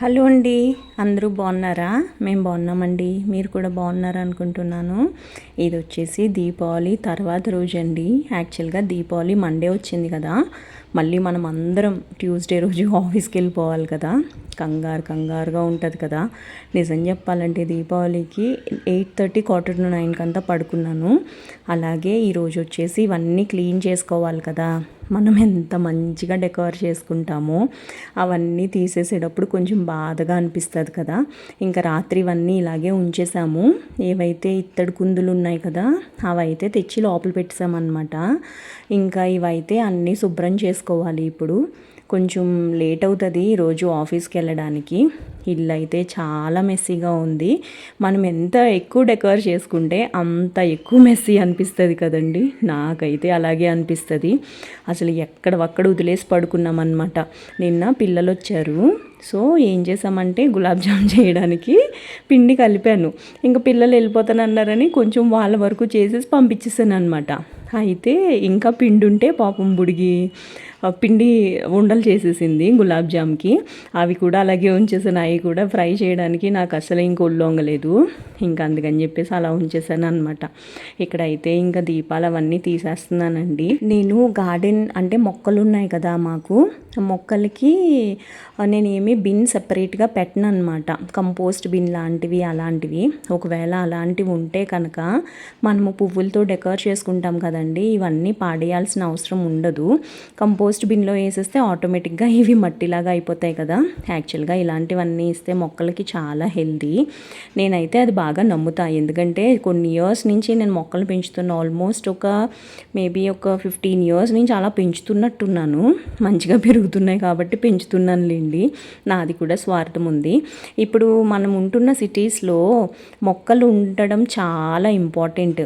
Hello అండి అందరూ బాగున్నారా? మేము బాగున్నామండి మీరు కూడా బాగున్నారా అనుకుంటున్నాను. ఇది వచ్చేసి దీపావళి తర్వాత రోజు అండి యాక్చువల్గా దీపావళి మండే వచ్చింది కదా. మళ్ళీ మనం అందరం ట్యూస్డే రోజు ఆఫీస్కి వెళ్ళిపోవాలి కదా. కంగారు కంగారుగా ఉంటుంది కదా. నిజం చెప్పాలంటే దీపావళికి ఎయిట్ థర్టీ క్వార్టర్ టు నైన్కి అంతా పడుకున్నాను. అలాగే ఈరోజు వచ్చేసి ఇవన్నీ క్లీన్ చేసుకోవాలి కదా. మనం ఎంత మంచిగా డెకవర్ చేసుకుంటామో అవన్నీ తీసేసేటప్పుడు కొంచెం బాధగా అనిపిస్తుంది కదా. ఇంకా రాత్రి ఇవన్నీ ఇలాగే ఉంచేసాము. ఏవైతే ఇత్తడి కుందులు ఉన్నాయి కదా అవైతే తెచ్చి లోపల పెట్టేసామన్నమాట. ఇంకా ఇవైతే అన్నీ శుభ్రం చేసుకోవాలి ఇప్పుడు. కొంచెం లేట్ అవుతుంది రోజు ఆఫీస్కి వెళ్ళడానికి. ఇల్లు అయితే చాలా మెస్సీగా ఉంది. మనం ఎంత ఎక్కువ డెకర్ చేసుకుంటే అంత ఎక్కువ మెస్సీ అనిపిస్తుంది కదండి. నాకైతే అలాగే అనిపిస్తుంది. అసలు ఎక్కడవక్కడ వదిలేసి పడుకున్నామన్నమాట నిన్న పిల్లలు వచ్చారు. సో ఏం చేసామంటే గులాబ్ జామ్ చేయడానికి పిండి కలిపాను. ఇంకా పిల్లలు వెళ్ళిపోతానన్నారని కొంచెం వాళ్ళ వరకు చేసేసి పంపించేసాను అనమాట అయితే ఇంకా పిండి ఉంటే పాపం బుడిగి పిండి ఉండలు చేసేసింది గులాబ్ జామ్కి. అవి కూడా అలాగే ఉంచేసాను. అవి కూడా ఫ్రై చేయడానికి నాకు అసలు ఇంక ఒళ్ళొంగలేదు ఇంకా అందుకని చెప్పేసి అలా ఉంచేసాను అనమాట ఇక్కడైతే ఇంకా దీపాలు అవన్నీ తీసేస్తున్నానండి. నేను గార్డెన్ అంటే మొక్కలు ఉన్నాయి కదా మాకు. మొక్కలకి నేను ఏమి బిన్ సపరేట్గా పెట్టను అనమాట కంపోస్ట్ బిన్ లాంటివి అలాంటివి. ఒకవేళ అలాంటివి ఉంటే కనుక మనము పువ్వులతో డెకర్ చేసుకుంటాం కదండి. ఇవన్నీ పాడేయాల్సిన అవసరం ఉండదు. కంపోస్ట్ బిన్లో వేసేస్తే ఆటోమేటిక్గా ఇవి మట్టిలాగా అయిపోతాయి కదా. యాక్చువల్గా ఇలాంటివన్నీ ఇస్తే మొక్కలకి చాలా హెల్దీ. నేనైతే అది బాగా నమ్ముతా. ఎందుకంటే కొన్ని ఇయర్స్ నుంచి నేను మొక్కలు పెంచుతున్నా ఆల్మోస్ట్ ఒక మేబీ ఒక ఫిఫ్టీన్ ఇయర్స్ నుంచి అలా పెంచుతున్నట్టున్నాను. మంచిగా పెరుగుతున్నాయి కాబట్టి పెంచుతున్నాను లేండి నాది కూడా స్వార్థం ఉంది. ఇప్పుడు మనం ఉంటున్న సిటీస్లో మొక్కలు ఉండడం చాలా ఇంపార్టెంట్.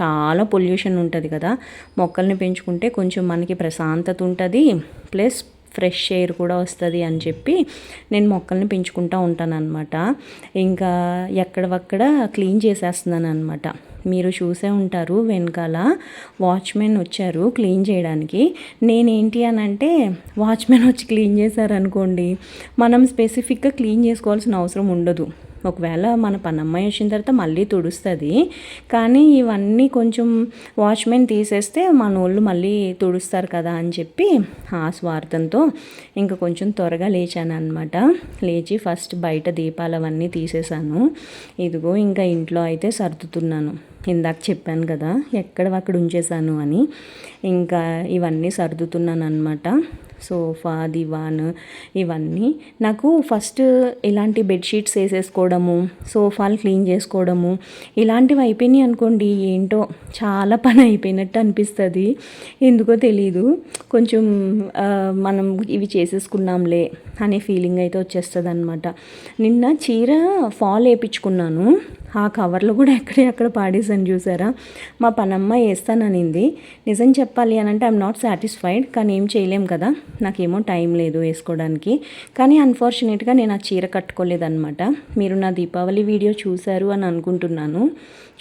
చాలా పొల్యూషన్ ఉంటుంది కదా. మొక్కల్ని పెంచుకుంటే కొంచెం మనకి ప్రశాంతత ఉంటుంది. ప్లస్ ఫ్రెష్ ఎయిర్ కూడా వస్తుంది అని చెప్పి నేను మొక్కల్ని పెంచుకుంటూ ఉంటాను అనమాట ఇంకా ఎక్కడవక్కడ క్లీన్ చేసేస్తున్నాను అనమాట మీరు చూసే ఉంటారు వెనకాల వాచ్మెన్ వచ్చారు క్లీన్ చేయడానికి. నేనేంటి అని అంటే వాచ్మెన్ వచ్చి క్లీన్ చేశారనుకోండి మనం స్పెసిఫిక్గా క్లీన్ చేసుకోవాల్సిన అవసరం ఉండదు. ఒకవేళ మన పనమ్మాయి వచ్చిన తర్వాత మళ్ళీ తుడుస్తుంది. కానీ ఇవన్నీ కొంచెం వాచ్మెన్ తీసేస్తే మన వాళ్ళు మళ్ళీ తుడుస్తారు కదా అని చెప్పి ఆ స్వార్థంతో ఇంకా కొంచెం త్వరగా లేచాను అనమాట లేచి ఫస్ట్ బయట దీపాలు అవన్నీ తీసేసాను ఇదిగో ఇంకా ఇంట్లో అయితే సర్దుతున్నాను. ఇందాక చెప్పాను కదా ఎక్కడ అక్కడ ఉంచేశాను అని. ఇంకా ఇవన్నీ సర్దుతున్నాను అనమాట సోఫా దివాన్ ఇవన్నీ. నాకు ఫస్ట్ ఇలాంటి బెడ్షీట్స్ వేసేసుకోవడము సోఫాలు క్లీన్ చేసుకోవడము ఇలాంటివి అయిపోయినాయి అనుకోండి. ఏంటో చాలా పని అయిపోయినట్టు అనిపిస్తుంది. ఎందుకో తెలీదు. కొంచెం మనం ఇవి చేసేసుకున్నాంలే అనే ఫీలింగ్ అయితే వచ్చేస్తుంది అనమాట నిన్న చీర ఫాల్ వేయించుకున్నాను ఆ కవర్లో కూడా ఎక్కడే అక్కడ పాడేసాను చూసారా? మా పనమ్మ వేస్తాననింది నిజం చెప్పాలి అని అంటే ఐఎమ్ నాట్ సాటిస్ఫైడ్ కానీ ఏం చేయలేం కదా? నాకేమో టైం లేదు వేసుకోవడానికి. కానీ అన్ఫార్చునేట్గా నేను ఆ చీర కట్టుకోలేదన్నమాట. మీరు నా దీపావళి వీడియో చూశారు అని అనుకుంటున్నాను.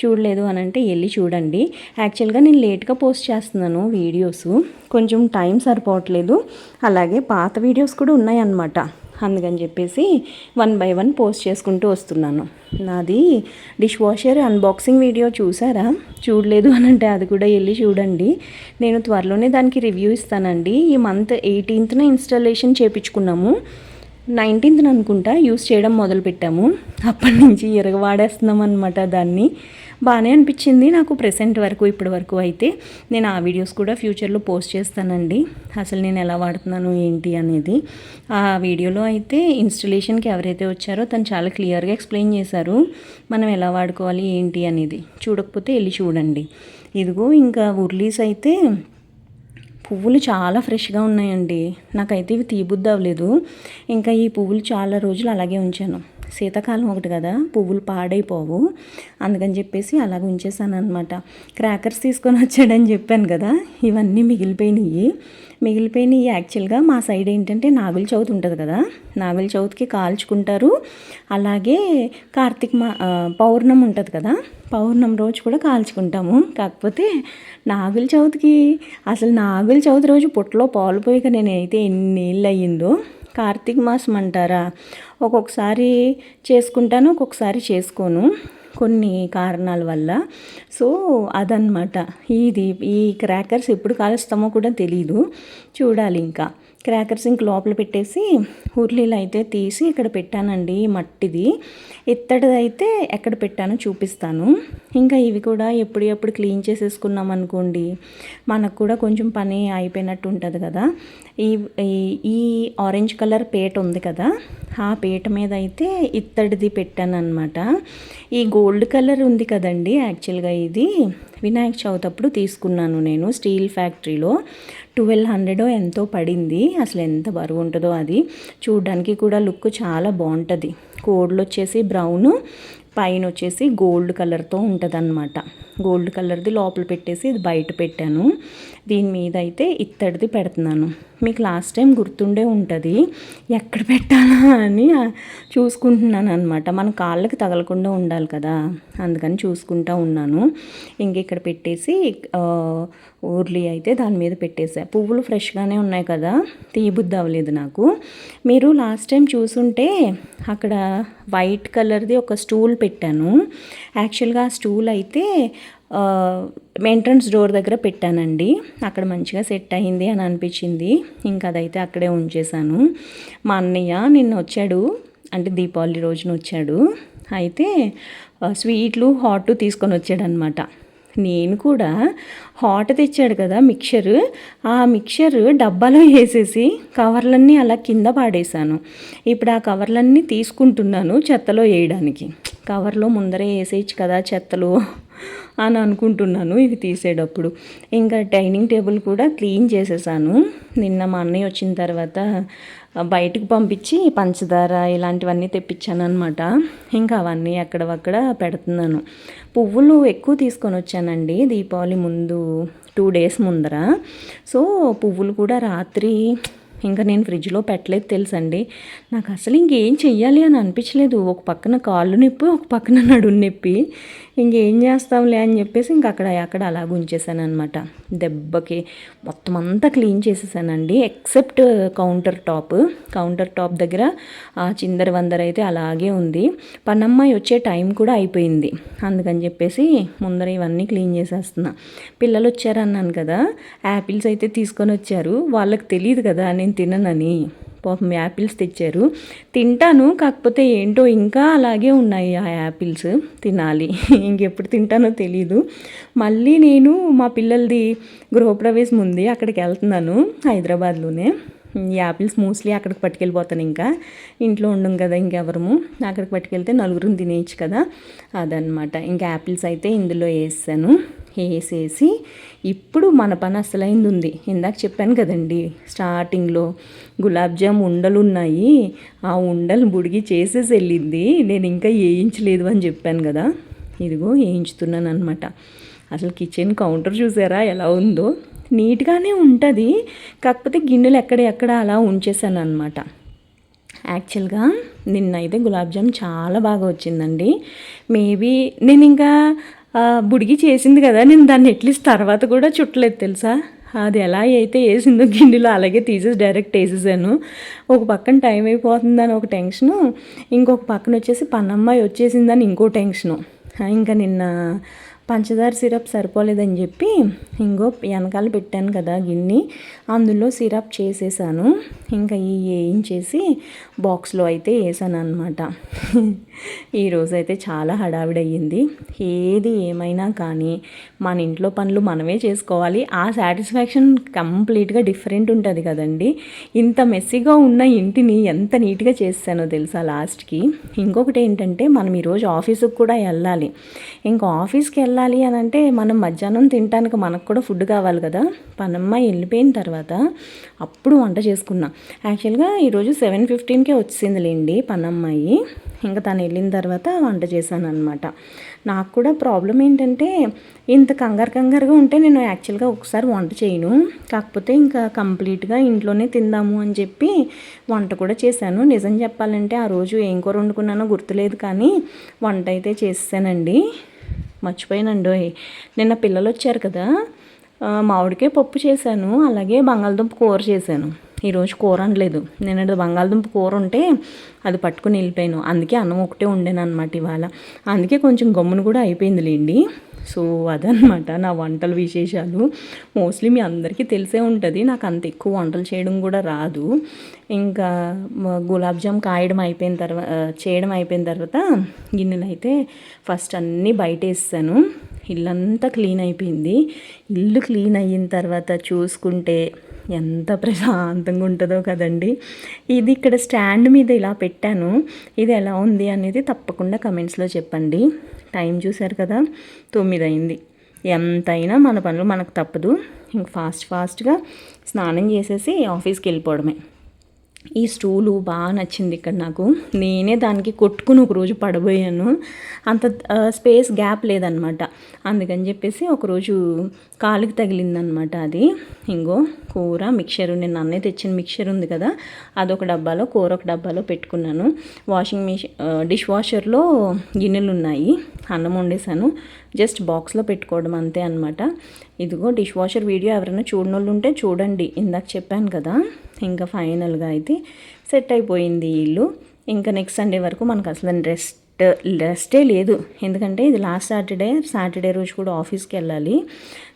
చూడలేదు అని అంటే వెళ్ళి చూడండి. యాక్చువల్గా నేను లేట్గా పోస్ట్ చేస్తున్నాను వీడియోస్. కొంచెం టైం సరిపోవట్లేదు. అలాగే పాత వీడియోస్ కూడా ఉన్నాయన్నమాట. అందుకని చెప్పేసి వన్ బై వన్ పోస్ట్ చేసుకుంటూ వస్తున్నాను. నాది డిష్ వాషర్ అన్బాక్సింగ్ వీడియో చూసారా? చూడలేదు అని అంటే అది కూడా వెళ్ళి చూడండి. నేను త్వరలోనే దానికి రివ్యూ ఇస్తానండి. ఈ మంత్ ఎయిటీన్త్న ఇన్స్టాలేషన్ చేయించుకున్నాము నైన్టీన్త్న అనుకుంటా యూస్ చేయడం మొదలుపెట్టాము. అప్పటి నుంచి ఎరగవాడేస్తున్నాం అనమాట దాన్ని. బాగానే అనిపించింది నాకు ప్రెసెంట్ వరకు ఇప్పటి వరకు అయితే. నేను ఆ వీడియోస్ కూడా ఫ్యూచర్లో పోస్ట్ చేస్తానండి. అసలు నేను ఎలా వాడుతున్నాను ఏంటి అనేది. ఆ వీడియోలో అయితే ఇన్స్టలేషన్కి ఎవరైతే వచ్చారో తను చాలా క్లియర్గా ఎక్స్ప్లెయిన్ చేశారు. మనం ఎలా వాడుకోవాలి ఏంటి అనేది. చూడకపోతే వెళ్ళి చూడండి. ఇదిగో ఇంకా ఉర్లీస్ అయితే పువ్వులు చాలా ఫ్రెష్గా ఉన్నాయండి. నాకైతే ఇవి తీబుద్ది అవ్వలేదు. ఇంకా ఈ పువ్వులు చాలా రోజులు అలాగే ఉంచాను. శీతాకాలం ఒకటి కదా పువ్వులు పాడైపోవు. అందుకని చెప్పేసి అలాగ ఉంచేసాను అనమాట క్రాకర్స్ తీసుకొని వచ్చాడని చెప్పాను కదా ఇవన్నీ మిగిలిపోయినాయి. మిగిలిపోయినాయి యాక్చువల్గా. మా సైడ్ ఏంటంటే నాగుల చవితి ఉంటుంది కదా. నాగుల చవితికి కాల్చుకుంటారు. అలాగే కార్తీక మా పౌర్ణం ఉంటుంది కదా. పౌర్ణం రోజు కూడా కాల్చుకుంటాము. కాకపోతే నాగుల చవితికి అసలు నాగుల చవితి రోజు పుట్టలో పాలు పోయిక నేనైతే ఎన్ని ఏళ్ళు అయ్యిందో కార్తీక మాసం అంటారా? ఒక్కొక్కసారి చేసుకుంటాను ఒక్కొక్కసారి చేసుకోను. కొన్ని కారణాల వల్ల. సో అదనమాట ఇది ఈ క్రాకర్స్ ఎప్పుడు కాలుస్తామో కూడా తెలీదు. చూడాలి ఇంకా. క్రాకర్స్ ఇంక లోపల పెట్టేసి ఉర్లీలు అయితే తీసి ఇక్కడ పెట్టానండి మట్టిది. ఇత్తడిదైతే అయితే ఎక్కడ పెట్టానో చూపిస్తాను. ఇంకా ఇవి కూడా ఎప్పుడు ఎప్పుడు క్లీన్ చేసేసుకున్నాం అనుకోండి మనకు కూడా కొంచెం పని అయిపోయినట్టు ఉంటుంది కదా. ఈ ఈ ఆరెంజ్ కలర్ పేట ఉంది కదా ఆ పీట మీద అయితే ఇత్తడిది పెట్టాను ఈ గోల్డ్ కలర్ ఉంది కదండి యాక్చువల్గా ఇది. వినాయక చవితి అప్పుడు తీసుకున్నాను నేను స్టీల్ ఫ్యాక్టరీలో. ట్వెల్వ్ హండ్రెడ్ ఎంతో పడింది. అసలు ఎంత బరువు ఉంటుందో అది. చూడడానికి కూడా లుక్ చాలా బాగుంటుంది కోడ్లు వచ్చేసి బ్రౌను పైన వచ్చేసి గోల్డ్ కలర్తో ఉంటుందన్నమాట. గోల్డ్ కలర్ది లోపల పెట్టేసి ఇది బయట పెట్టాను. దీని మీద అయితే ఇత్తడిది పెడుతున్నాను. మీకు లాస్ట్ టైం గుర్తుండే ఉంటుంది ఎక్కడ పెట్టాలా అని చూసుకుంటున్నాను అనమాట మన కాళ్ళకి తగలకుండా ఉండాలి కదా అందుకని చూసుకుంటా ఉన్నాను. ఇంక ఇక్కడ పెట్టేసి ఊర్లీ అయితే దాని మీద పెట్టేసా. పువ్వులు ఫ్రెష్గానే ఉన్నాయి కదా తీయబుద్ధి అవ్వలేదు నాకు. మీరు లాస్ట్ టైం చూసుంటే అక్కడ వైట్ కలర్ది ఒక స్టూల్ పెట్టాను. యాక్చువల్గా ఆ స్టూల్ అయితే ఎంట్రన్స్ డోర్ దగ్గర పెట్టానండి. అక్కడ మంచిగా సెట్ అయింది అని అనిపించింది. ఇంకా అదైతే అక్కడే ఉంచేశాను. మా అన్నయ్య నిన్న వచ్చాడు అంటే దీపావళి రోజున వచ్చాడు. అయితే స్వీట్లు హాట్ తీసుకొని వచ్చాడనమాట నేను కూడా హాట్ తెచ్చాడు కదా మిక్చర్ ఆ మిక్చర్ డబ్బాలో వేసేసి కవర్లన్నీ అలా కింద పాడేశాను. ఇప్పుడు ఆ కవర్లన్నీ తీసుకుంటున్నాను చెత్తలో వేయడానికి. కవర్లో ముందరే వేసేయచ్చు కదా చెత్తలు అని అనుకుంటున్నాను ఇవి తీసేటప్పుడు. ఇంకా డైనింగ్ టేబుల్ కూడా క్లీన్ చేసేసాను. నిన్న మా అన్నయ్య వచ్చిన తర్వాత బయటకు పంపించి పంచదార ఇలాంటివన్నీ తెప్పించాను అనమాట ఇంకా అవన్నీ అక్కడవక్కడ పెడుతున్నాను. పువ్వులు ఎక్కువ తీసుకొని వచ్చానండి దీపావళి ముందు టూ డేస్ ముందర. సో పువ్వులు కూడా రాత్రి ఇంకా నేను ఫ్రిడ్జ్లో పెట్టలేదు తెలుసండి. నాకు అసలు ఇంకేం చెయ్యాలి అని అనిపించలేదు. ఒక పక్కన కాళ్ళు నొప్పి ఒక పక్కన నడుము నొప్పి. ఇంకేం చేస్తాంలే అని చెప్పేసి ఇంక అక్కడ అక్కడ అలా ఉంచేసాను అనమాట దెబ్బకి మొత్తం అంతా క్లీన్ చేసేసానండి. Except countertop. కౌంటర్ టాప్ దగ్గర ఆ చిందర వందర అయితే అలాగే ఉంది. పన్నమ్మాయి వచ్చే టైం కూడా అయిపోయింది. అందుకని చెప్పేసి ముందర ఇవన్నీ క్లీన్ చేసేస్తున్నా. పిల్లలు వచ్చారన్నాను కదా. యాపిల్స్ అయితే తీసుకొని వచ్చారు. వాళ్ళకి తెలియదు కదా నేను తిననని. పాపం యాపిల్స్ తెచ్చారు. తింటాను కాకపోతే ఏంటో ఇంకా అలాగే ఉన్నాయి ఆ యాపిల్స్ తినాలి. ఇంకెప్పుడు తింటానో తెలీదు. మళ్ళీ నేను మా పిల్లలది గృహప్రవేశం ఉంది అక్కడికి వెళ్తున్నాను హైదరాబాద్లోనే. యాపిల్స్ మోస్ట్లీ అక్కడికి పట్టుకెళ్ళిపోతాను ఇంకా. ఇంట్లో ఉండం కదా ఇంకెవరము. అక్కడికి పట్టుకెళ్తే నలుగురిని తినేయచ్చు కదా. అదనమాట ఇంకా యాపిల్స్ అయితే ఇందులో వేసాను. వేసేసి ఇప్పుడు మన పని అసలైంది ఉంది ఇందాక చెప్పాను కదండి స్టార్టింగ్లో గులాబ్ జామ్ ఉండలు ఉన్నాయి ఆ ఉండలు బుడిగి చేసేసి వెళ్ళింది నేను ఇంకా వేయించలేదు అని చెప్పాను కదా. ఇదిగో వేయించుతున్నాను అనమాట అసలు కిచెన్ కౌంటర్ చూసారా ఎలా ఉందో? నీట్గానే ఉంటుంది కాకపోతే గిన్నెలు ఎక్కడ ఎక్కడ అలా ఉంచేసాను అనమాట యాక్చువల్గా నిన్న అయితే గులాబ్ జామ్ చాలా బాగా వచ్చిందండి. మేబీ నేను ఇంకా బుడిగి చేసింది కదా నేను దాన్ని ఎట్లీస్ట్ తర్వాత కూడా చుట్టలేదు తెలుసా? అది ఎలా అయితే వేసిందో గిన్నెలో అలాగే తీసేసి డైరెక్ట్ వేసేసాను. ఒక పక్కన టైం అయిపోతుందని ఒక టెన్షను ఇంకొక పక్కన వచ్చేసి పన్నమ్మాయి వచ్చేసిందని ఇంకో టెన్షను. ఇంకా నిన్న పంచదార సిరప్ సరిపోలేదని చెప్పి ఇంకో వెనకాల పెట్టాను కదా గిన్నె. అందులో సిరప్ చేసేసాను. ఇంకా ఈ వేయించేసి బాక్స్లో అయితే వేసాను అనమాట ఈరోజు అయితే చాలా హడావిడయ్యింది. ఏది ఏమైనా కానీ మన ఇంట్లో పనులు మనమే చేసుకోవాలి. ఆ సాటిస్ఫాక్షన్ కంప్లీట్గా డిఫరెంట్ ఉంటుంది కదండి. ఇంత మెస్సీగా ఉన్న ఇంటిని ఎంత నీట్గా చేస్తానో తెలుసా లాస్ట్కి. ఇంకొకటి ఏంటంటే మనం ఈరోజు ఆఫీసుకి కూడా వెళ్ళాలి. ఇంకా ఆఫీస్కి వెళ్ళాలి అని అంటే మనం మధ్యాహ్నం తినడానికి మనకు కూడా ఫుడ్ కావాలి కదా. పనమ్మాయి వెళ్ళిపోయిన తర్వాత అప్పుడు వంట చేసుకున్నా. యాక్చువల్గా ఈరోజు సెవెన్ ఫిఫ్టీన్కే వచ్చిందిలేండి పనమ్మాయి. ఇంకా తను వెళ్ళిన తర్వాత వంట చేశాను అనమాట నాకు కూడా ప్రాబ్లం ఏంటంటే ఇంత కంగారు కంగారుగా ఉంటే నేను యాక్చువల్గా ఒకసారి వంట చేయను. కాకపోతే ఇంకా కంప్లీట్గా ఇంట్లోనే తిందాము అని చెప్పి వంట కూడా చేశాను. నిజం చెప్పాలంటే ఆ రోజు ఏం కూర వండుకున్నానో గుర్తులేదు కానీ వంట అయితే చేసానండి మర్చిపోయానండి. నిన్న పిల్లలు వచ్చారు కదా మామిడికాయ పప్పు చేశాను అలాగే బంగాళదుంప కూర చేశాను. ఈరోజు కూర అనలేదు. నేను బంగాళదుంప కూర ఉంటే అది పట్టుకుని వెళ్ళిపోయాను. అందుకే అన్నం ఒకటే ఉండేను అనమాట ఇవాళ. అందుకే కొంచెం గమ్మును కూడా అయిపోయింది లేండి సో అదనమాట నా వంటల విశేషాలు. మోస్ట్లీ మీ అందరికీ తెలిసే ఉంటుంది. నాకు అంత ఎక్కువ వంటలు చేయడం కూడా రాదు. ఇంకా గులాబ్ జామ్ కాయడం అయిపోయిన తర్వాత చేయడం అయిపోయిన తర్వాత గిన్నెలు అయితే ఫస్ట్ అన్నీ బయట వేస్తాను ఇల్లంతా క్లీన్ అయిపోయింది. ఇల్లు క్లీన్ అయిన తర్వాత చూసుకుంటే ఎంత ప్రశాంతంగా ఉంటుందో కదండి. ఇది ఇక్కడ స్టాండ్ మీద ఇలా పెట్టాను. ఇది ఎలా ఉంది అనేది తప్పకుండా కమెంట్స్లో చెప్పండి. టైం చూశారు కదా తొమ్మిది అయింది ఎంతైనా మన పనులు మనకు తప్పదు. ఇంక ఫాస్ట్ ఫాస్ట్గా స్నానం చేసేసి ఆఫీస్కి వెళ్ళిపోవడమే. ఈ స్టూలు బాగా నచ్చింది ఇక్కడ నాకు. నేనే దానికి కొట్టుకుని ఒక రోజు పడబోయాను. అంత స్పేస్ గ్యాప్ లేదనమాట. అందుకని చెప్పేసి ఒకరోజు కాలుకి తగిలిందనమాట అది. ఇంగో కూర మిక్చర్ నేను అన్నయ్య తెచ్చిన మిక్చర్ ఉంది కదా అదొక డబ్బాలో కూర ఒక డబ్బాలో పెట్టుకున్నాను. వాషింగ్ మిషన్ డిష్ వాషర్లో గిన్నెలు ఉన్నాయి అన్నం వండేసాను జస్ట్ బాక్స్లో పెట్టుకోవడం అంతే అనమాట ఇదిగో డిష్ వాషర్ వీడియో ఎవరైనా చూడని ఉంటే చూడండి. ఇందాక చెప్పాను కదా ఇంకా ఫైనల్గా అయితే సెట్ అయిపోయింది ఇల్లు. ఇంకా నెక్స్ట్ సండే వరకు మనకు అసలు రెస్ట్ రెస్టే లేదు. ఎందుకంటే ఇది లాస్ట్ సాటర్డే సాటర్డే రోజు కూడా ఆఫీస్కి వెళ్ళాలి.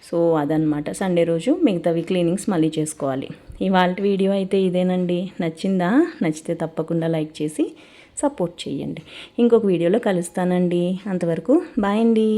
సో అదనమాట సండే రోజు మిగతావి క్లీనింగ్స్ మళ్ళీ చేసుకోవాలి. ఇవాళ వీడియో అయితే ఇదేనండి. నచ్చిందా? నచ్చితే తప్పకుండా లైక్ చేసి సపోర్ట్ చేయండి. ఇంకొక వీడియోలో కలుస్తానండి. అంతవరకు బాయ్ అండి.